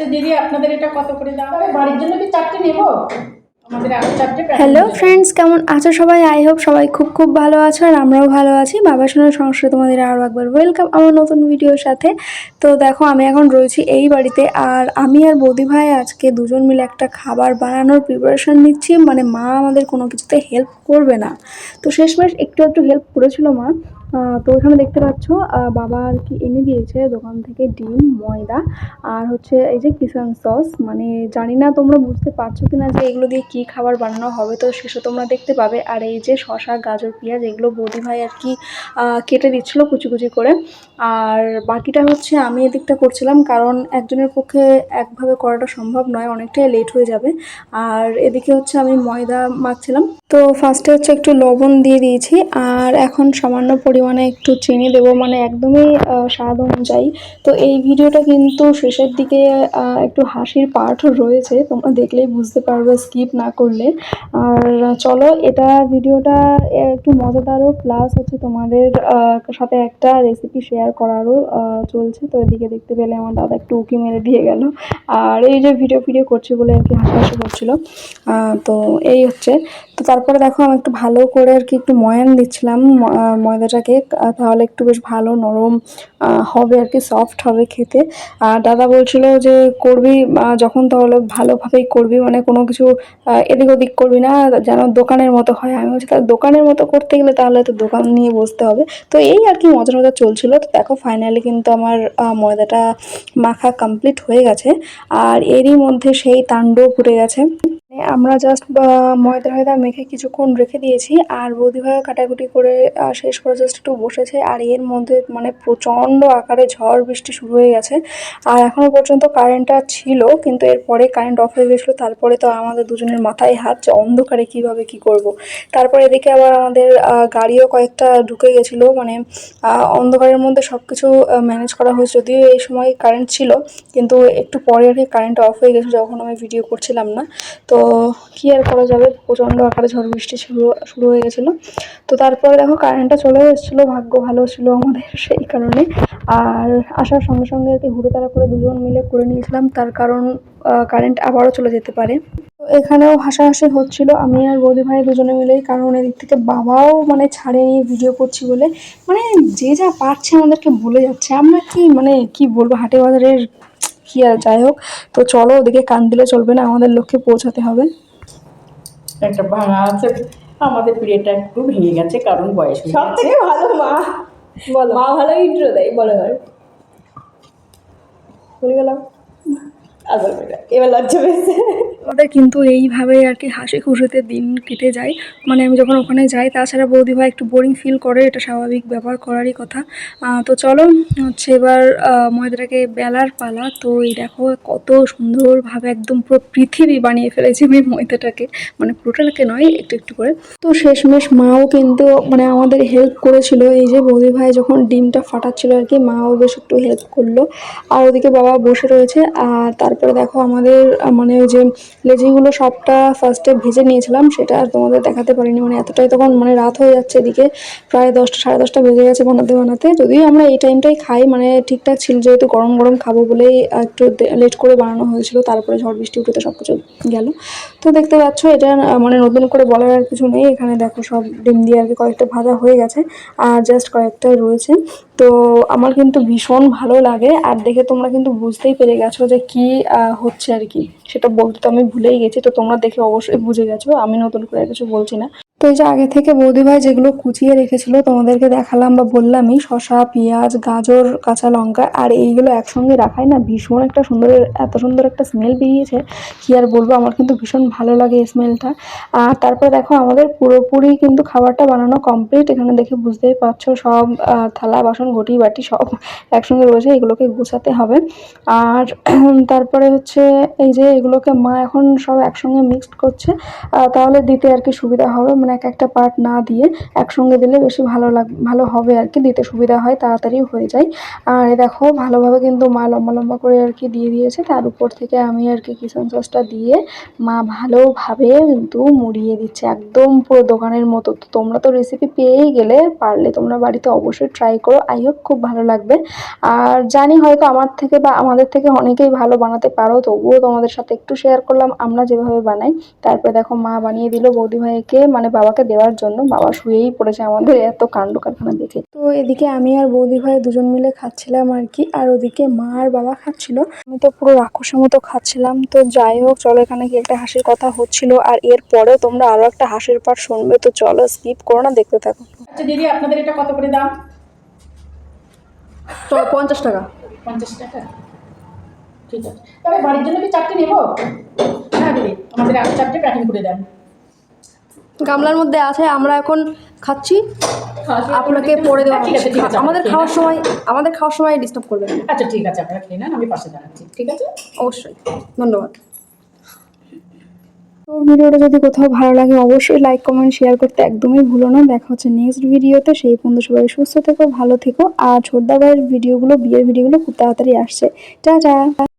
আচ্ছা দিদি আপনাদের এটা কত করে দাম? হবে বাড়ির জন্য কি চারটে নেব? হ্যালো ফ্রেন্ডস কেমন আছো সবাই? আই হোপ সবাই খুব খুব ভালো আছো আর আমরাও ভালো আছি। বাবা সোনার সংসারে তোমাদের আরও একবার ওয়েলকাম আমার নতুন ভিডিওর সাথে। তো দেখো আমি এখন রয়েছি এই বাড়িতে আর আমি আর বৌদি ভাই আজকে দুজন মিলে একটা খাবার বানানোর প্রিপারেশন নিচ্ছি। মানে মা আমাদের কোনো কিছুতে হেল্প করবে না। তো শেষমেশ একটু একটু হেল্প করেছিল মা। তো এখানে দেখতে পাচ্ছ বাবা আর কি এনে দিয়েছে দোকান থেকে ডিম, ময়দা আর হচ্ছে এই যে কিষান সস। মানে জানি না তোমরা বুঝতে পারছ কিনা যে এগুলো দিয়ে কি খাবার বানানো হবে, তো শেষে তোমরা দেখতে পাবে। আর এই যে শশা গাজর, পেঁয়াজ, এগুলো বৌদি ভাই আর কি কেটে দিচ্ছিল কুচি কুচি করে। আর বাকিটা হচ্ছে আমি এদিকটা করছিলাম, কারণ একজনের পক্ষে একভাবে করাটা সম্ভব নয়, অনেকটাই লেট হয়ে যাবে। আর এদিকে হচ্ছে আমি ময়দা মাখছিলাম। তো ফার্স্টে হচ্ছে একটু লবণ দিয়ে দিয়েছি, আর এখন সামান্য পরিমাণে একটু চিনি দেবো মানে একদমই স্বাদ অনুযায়ী। তো এই ভিডিওটা কিন্তু শেষের দিকে একটু হাসির পার্টও রয়েছে, তোমরা দেখলেই বুঝতে পারবে স্কিপ না করলে। আর চলো, এটা ভিডিওটা একটু মজাদারও প্লাস হচ্ছে তোমাদের সাথে একটা রেসিপি শেয়ার করারও চলছে। তো এদিকে দেখতে পেলে আমার দাদা একটু উকি মেরে দিয়ে গেল। আর এই যে ভিডিও ভিডিও করছি বলে আর কি হাসাহাসি করছিল। তো এই হচ্ছে। তো তারপরে দেখো, আমি একটু ভালো করে আর কি একটু ময়ান দিচ্ছিলাম ময়দাটাকে। আহ, তাহলে একটু বেশ ভালো নরম হবে আর কি সফট হবে খেতে। আর দাদা বলছিল যে করবি যখন তাহলে ভালোভাবেই করবি মানে কোনো কিছু এদিক ওদিক করবি না যেন দোকানের মতো হয়। আমি বলছি তাহলে দোকানের মতো করতে গেলে তাহলে তো দোকান নিয়ে বসতে হবে। তো এই আর কি মজা মজা চলছিল। তো দেখো ফাইনালি কিন্তু আমার ময়দাটা মাখা কমপ্লিট হয়ে গেছে। আর এরই মধ্যে সেই তাণ্ডব উঠে গেছে। আমরা জাস্ট ময়দা ময়দা মেখে কিছুক্ষণ রেখে দিয়েছি আর বৌদিভাইও কাটাকুটি করে শেষ করে জাস্ট একটু বসেছে আর এর মধ্যে মানে প্রচণ্ড আকারে ঝড় বৃষ্টি শুরু হয়ে গেছে। আর এখনও পর্যন্ত কারেন্টটা ছিল, কিন্তু এরপরে কারেন্ট অফ হয়ে গেছিল তারপরে তো আমাদের দুজনের মাথায় হাত যে অন্ধকারে কীভাবে কি করব। তারপরে এদিকে আবার আমাদের গাড়িও কয়েকটা ঢুকে গেছিল মানে অন্ধকারের মধ্যে সব কিছু ম্যানেজ করা হয়েছে। যদিও এই সময় কারেন্ট ছিল, কিন্তু একটু পরে আর কি কারেন্ট অফ হয়ে গেছে, যখন আমি ভিডিও করছিলাম না। তো কি আর করা যাবে? প্রচণ্ড আকারে ঝড় বৃষ্টি শুরু শুরু হয়ে গেছিল। তো তারপরে দেখো কারেন্টটা চলে এসেছিল। ভাগ্য ভালো ছিল আমাদের সেই কারণে। আর আসার সঙ্গে সঙ্গে আর কি হুড়োতাড়া করে দুজন মিলে করে নিয়েছিলাম। তার কারণ কারেন্ট আবারও চলে যেতে পারে। তো এখানেও হাসাহাসি হচ্ছিল। আমি আর বৌদি ভাই দুজনে মিলেই, কারণ এদিক থেকে বাবাও মানে ছাড়েনি ভিডিও করছি বলে। মানে যে যা পারছে আমাদেরকে বলে যাচ্ছে। আমরা কি মানে কি বলব? হাটে বাজারের কি আর যাই হোক। তো চলো ওদিকে কান দিলে চলবে না আমাদের লক্ষ্যে পৌঁছাতে হবে। একটা ভাঙা আছে আমাদের পিরিয়ডটা একটু ভেঙে গেছে কারণ বয়স সব থেকে ভালো মা। বলো। মা ভালো ইন্ট্রো দেয় বলো এবার। বলে গেলাম। আচ্ছা বেটা, এবার লজ্জা পেয়েছে। আমাদের কিন্তু এইভাবে আর কি হাসি খুশিতে দিন কেটে যায়। মানে আমি যখন ওখানে যাই তাছাড়া বৌদি ভাই একটু বোরিং ফিল করে এটা স্বাভাবিক ব্যাপার করারই কথা। তো চলো হচ্ছে এবার ময়দাটাকে বেলার পালা। তো এই দেখো কত সুন্দরভাবে একদম পুরো পৃথিবী বানিয়ে ফেলেছি আমি ময়দাটাকে। মানে পুরোটাকে নয় একটু একটু করে। তো শেষমেশ মাও কিন্তু মানে আমাদের হেল্প করেছিল। এই যে বৌদি ভাই যখন ডিমটা ফাটাচ্ছিল আর কি মাও বেশ একটু হেল্প করল। আর ওদিকে বাবা বসে রয়েছে আর তারপরে দেখো আমাদের মানে ওই যে লেচিগুলো সবটা ফার্স্টে ভেজে নিয়েছিলাম, সেটা আর তোমাদের দেখাতে পারিনি। মানে এতটাই তখন মানে রাত হয়ে যাচ্ছে এদিকে, প্রায় দশটা, সাড়ে দশটা বেজে গেছে বানাতে বানাতে। যদিও আমরা এই টাইমটাই খাই মানে ঠিকঠাক ছিল যেহেতু গরম গরম খাব বলেই একটু লেট করে বানানো হয়েছিল, তারপরে ঝড়, বৃষ্টি, উঠে তো সব কিছু গেল। তো দেখতে পাচ্ছ এটা মানে নতুন করে বলার আর কিছু নেই, এখানে দেখো সব ডিম দিয়ে আর কি কয়েকটা ভাজা হয়ে গেছে, আর জাস্ট কয়েকটা রয়েছে। তো আমার কিন্তু ভীষণ ভালো লাগে, আর দেখে তোমরা কিন্তু বুঝতেই পেরে গেছো যে কি হচ্ছে আর কি। সেটা বলতে তো আমি ভুলেই গেছি, তো তোমরা দেখে অবশ্যই বুঝে গেছো। আমি নতুন করে কিছু বলছি না। তো এই যে আগে থেকে বৌদি ভাই যেগুলো কুচিয়ে রেখেছিল, তোমাদেরকে দেখালাম বা বললামই, শসা, পেঁয়াজ, গাজর, কাঁচা লঙ্কা, আর এইগুলো একসঙ্গে রাখাই না, ভীষণ একটা সুন্দর, এত সুন্দর একটা স্মেল বেরিয়েছে। কি আর বলব, আমার কিন্তু ভীষণ ভালো লাগে এই স্মেলটা আর তারপরে দেখো, আমাদের পুরোপুরি কিন্তু খাবারটা বানানো কমপ্লিট এখানে দেখে বুঝতেই পারছ, সব থালা, বাসন, ঘটি, বাটি, সব একসঙ্গে রয়েছে, এগুলোকে গোছাতে হবে। আর তারপরে হচ্ছে এই যে এগুলোকে মা এখন সব একসঙ্গে মিক্সড করছে তাহলে দিতে আর কি সুবিধা হবে। মানে এক একটা পার্ট না দিয়ে একসঙ্গে দিলে বেশি ভালো লাগ, ভালো হবে আর কি, দিতে সুবিধা হয়, তাড়াতাড়ি হয়ে যায়। আর দেখো, ভালোভাবে কিন্তু মা লম্বা লম্বা করে আর কি দিয়ে দিয়েছে, তার উপর থেকে আমি আর কি কিচেন সসটা দিয়ে মা ভালোভাবে কিন্তু মুড়িয়ে দিচ্ছে, একদম পুরো দোকানের মতো। তো তোমরা তো রেসিপি পেয়েই গেলে পারলে, তোমরা বাড়িতে অবশ্যই ট্রাই করো, আই হোপ খুব ভালো লাগবে। আর জানি হয়তো আমার থেকে বা আমাদের থেকে অনেকেই ভালো বানাতে পারো, তবুও তোমাদের সাথে একটু শেয়ার করলাম, আমরা যেভাবে বানাই। তারপরে দেখো মা বানিয়ে দিল বৌদি ভাইকে মানে বাবাকে দেওয়ার জন্য বাবা শুয়েই পড়েছে আমাদের এত কাণ্ড কারখানা দেখে। তো এদিকে আমি আর বৌদি ভাই দুজন মিলে খাচ্ছিলাম আর কি আর ওদিকে মা আর বাবা খাচ্ছিল। আমি তো পুরো রাক্ষসের মতো খাচ্ছিলাম তো যাই হোক চলো এখানে কি একটা হাসির কথা হচ্ছিল আর এরপরেও তোমরা আরও একটা হাসির পাঠ শুনবে তো চলো স্কিপ করো না দেখতে থাকো। আচ্ছা দিদি আপনাদের এটা কত করে দাম? পঞ্চাশ টাকা। পঞ্চাশ টাকা? ঠিক আছে। তবে বাড়ির জন্য কি চারটে নেব? হ্যাঁ দিদি আমাদের আরও চারটে প্যাকিং করে দেন। গামলার মধ্যে আছে আমরা এখন খাচ্ছি। আপনাকে পরে দেওয়া আমাদের খাওয়ার সময় আমাদের খাওয়ার সময় ডিস্টার্ব করবেন। আচ্ছা ঠিক আছে আপনারা খেয়ে নেন আমি পাশে দাঁড়াচ্ছি ঠিক আছে? অবশ্যই ধন্যবাদ। তো ভিডিওটা যদি কোথাও ভালো লাগে অবশ্যই লাইক কমেন্ট শেয়ার করতে একদমই ভুলো না। দেখা হচ্ছে নেক্সট ভিডিওতে সেই পর্যন্ত সবাই সুস্থ থেকো ভালো থেকো। আর ছোটদা ভাইয়ের ভিডিওগুলো বিয়ের ভিডিওগুলো খুব তাড়াতাড়ি আসছে। টা